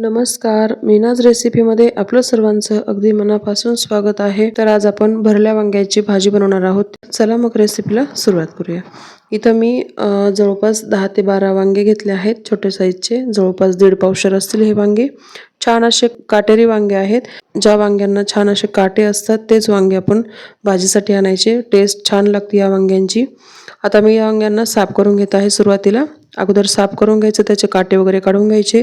नमस्कार मीनाज रेसिपीमध्ये आपलं सर्वांचं अगदी मनापासून स्वागत आहे. तर आज आपण भरल्या वांग्याची भाजी बनवणार आहोत. चला मग रेसिपीला सुरुवात करूया. इथं मी जवळपास दहा ते बारा वांगे घेतले आहेत. छोटे साईजचे जवळपास दीड पावशर असतील हे वांगे. छान असे काटेरी वांगे आहेत. ज्या वांग्यांना छान असे काटे असतात तेच वांगे आपण भाजीसाठी आणायचे. टेस्ट छान लागते या वांग्यांची. आता मी या वांग्यांना साफ करून घेत आहे सुरुवातीला. अगोदर साफ करून घ्यायचं त्याचे काटे वगैरे काढून घ्यायचे.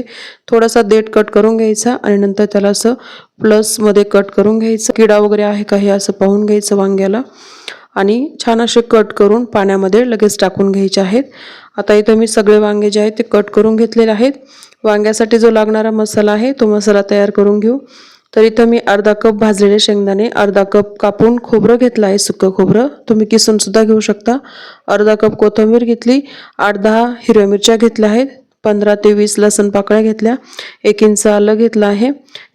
थोडासा देठ कट करून घ्यायचा आणि नंतर त्याला असं प्लसमध्ये कट करून घ्यायचं. किडा वगैरे आहे का हे असं पाहून घ्यायचं वांग्याला. आणि छान असे कट करून पाण्यामध्ये लगेच टाकून घ्यायचे आहेत. आता इथं मी सगळे वांगे जे आहेत ते कट करून घेतलेले आहेत. वांग्यासाठी जो लागणारा मसाला आहे तो मसाला तयार करून घेऊ. तर इथं मी अर्धा कप भाजलेले शेंगदाणे अर्धा कप कापून खोबरं घेतलं आहे सुकं खोबरं. तुम्ही किसूनसुद्धा घेऊ शकता. अर्धा कप कोथिंबीर घेतली आठ दहा हिरव्या मिरच्या घेतल्या आहेत पंधरा ते वीस लसण पाकळ्या घेतल्या एक इंच आलं घेतलं आहे.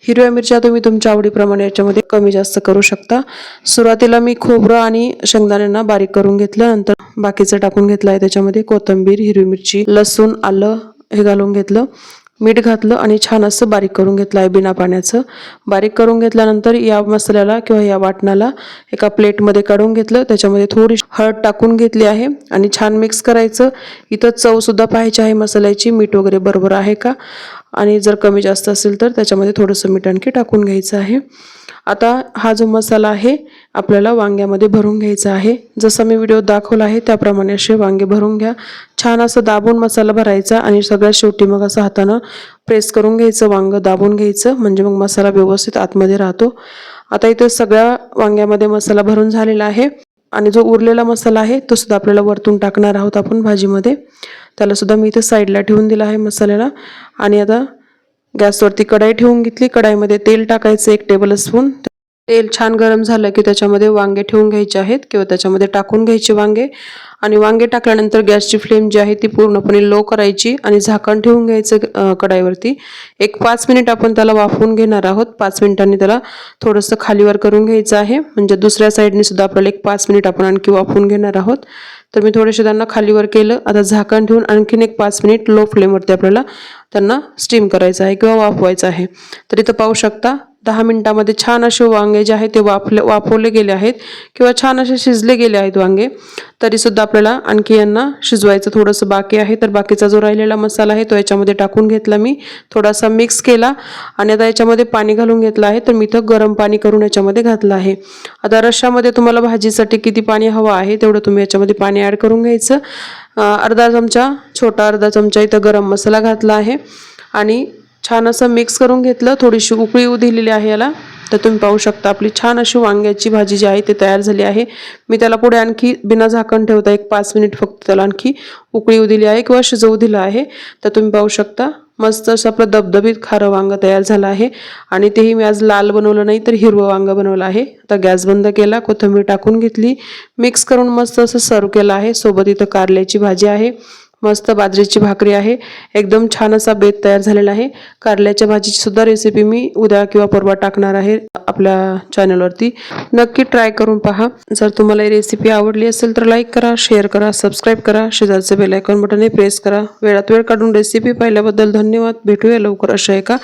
हिरव्या मिरच्या तुम्ही तुमच्या आवडीप्रमाणे याच्यामध्ये कमी जास्त करू शकता. सुरुवातीला मी खोबरं आणि शेंगदाण्यांना बारीक करून घेतलं नंतर बाकीचं टाकून घेतलं आहे त्याच्यामध्ये कोथिंबीर हिरवी मिरची लसूण आलं हे घालून घेतलं. मीठ घातलं आणि छान असं बारीक करून घेतलं आहे बिना पाण्याचं. बारीक करून घेतल्यानंतर या मसाल्याला किंवा या वाटणाला एका प्लेटमध्ये काढून घेतलं. त्याच्यामध्ये थोडी हळद टाकून घेतली आहे आणि छान मिक्स करायचं. इथं चवसुद्धा पाहायची आहे मसाल्याची. मीठ वगैरे बरोबर आहे का? आणि जर कमी जास्त असेल तर त्याच्यामध्ये थोडंसं मीठ आणखी टाकून घ्यायचं आहे. आता हा जो मसाला आहे आपल्याला वांग्यामध्ये भरून घ्यायचा आहे. जसं मी व्हिडिओ दाखवला आहे त्याप्रमाणे असे वांगे भरून घ्या. छान असं दाबून मसाला भरायचा आणि सगळ्यात शेवटी मग असं हातानं प्रेस करून घ्यायचं वांगं दाबून घ्यायचं. म्हणजे मग मसाला व्यवस्थित आतमध्ये राहतो. आता इथे सगळ्या वांग्यामध्ये मसाला भरून झालेला आहे. आणि जो उरलेला मसाला आहे तो सुद्धा आपल्याला वरतून टाकणार आहोत आपण भाजीमध्ये. त्याला सुद्धा मी इथे साईडला ठेवून दिला आहे मसाल्याला. आणि आता गॅसवरती कढाई ठेवून घेतली. कढाईमध्ये तेल टाकायचं एक टेबल स्पून तेल छान गरम झालं की त्याच्यामध्ये वांगे ठेवून घ्यायचे आहेत किंवा त्याच्यामध्ये टाकून घ्यायचे वांगे. आणि वांगे टाकल्यानंतर गॅसची फ्लेम जी आहे ती पूर्णपणे लो करायची आणि झाकण ठेवून घ्यायचं कढाईवरती. एक पाच मिनिट आपण त्याला वाफवून घेणार आहोत. पाच मिनिटांनी त्याला थोडंसं खालीवर करून घ्यायचं आहे. म्हणजे दुसऱ्या साईडने सुद्धा आपल्याला एक पाच मिनिट आपण आणखी वाफवून घेणार आहोत. तर मी थोडेसे त्यांना खालीवर केलं. आता झाकण ठेवून आणखीन एक पाच मिनिट लो फ्लेमवरती आपल्याला त्यांना स्टीम करायचं आहे किंवा वाफवायचं आहे. तर इथं पाहू शकता दहा मिनिटामध्ये छान असे वांगे जे आहेत ते वाफले वाफवले गेले आहेत किंवा छान असे शिजले गेले आहेत वांगे. तरीसुद्धा आपल्याला आणखी यांना शिजवायचं थोडंसं बाकी आहे. तर बाकीचा जो राहिलेला मसाला आहे तो याच्यामध्ये टाकून घेतला मी. थोडासा मिक्स केला आणि आता याच्यामध्ये पाणी घालून घेतलं आहे. तर मी इथं गरम पाणी करून याच्यामध्ये घातलं आहे. आता रश्यामध्ये तुम्हाला भाजीसाठी किती पाणी हवं आहे तेवढं तुम्ही याच्यामध्ये पाणी ॲड करून घ्यायचं. अर्धा चमचा छोटा अर्धा चमचा इथं गरम मसाला घातला आहे. आणि छान असं मिक्स करून घेतलं. थोडीशी उकळी येऊ दिलेली आहे याला. तर तुम्ही पाहू शकता आपली छान अशी वांग्याची भाजी जी आहे ती तयार झाली आहे. मी त्याला पुढे आणखी बिना झाकण ठेवता एक पाच मिनिट फक्त त्याला आणखी उकळी येऊ दिली आहे किंवा शिजवू दिलं आहे. तर तुम्ही पाहू शकता. मस्त असं आपलं दबदबीत खारं वांग तयार झालं आहे. आणि तेही मी आज लाल बनवलं नाही तर हिरवं वांग बनवलं आहे. आता गॅस बंद केला कोथिंबीर टाकून घेतली. मिक्स करून मस्त असं सर्व केलं आहे. सोबत इथं कारल्याची भाजी आहे. मस्त बाजरीची भाकरी आहे. एकदम छान असा बेत तयार झालेला आहे. कारल्याच्या भाजीची सुद्धा रेसिपी मी उद्या किंवा परवा टाकणार आहे आपल्या चॅनलवरती नक्की ट्राय करून पहा. जर तुम्हाला ही रेसिपी आवडली असेल तर लाईक करा शेअर करा सबस्क्राईब करा. शेजारचं बेल आयकॉन प्रेस करा. वेळात वेळ काढून रेसिपी पाहिल्याबद्दल धन्यवाद. भेटूया लवकर अशा एका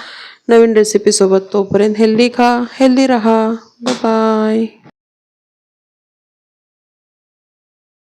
नवीन रेसिपीसोबत तोपर्यंत हेल्दी खा हेल्दी राहा. बाय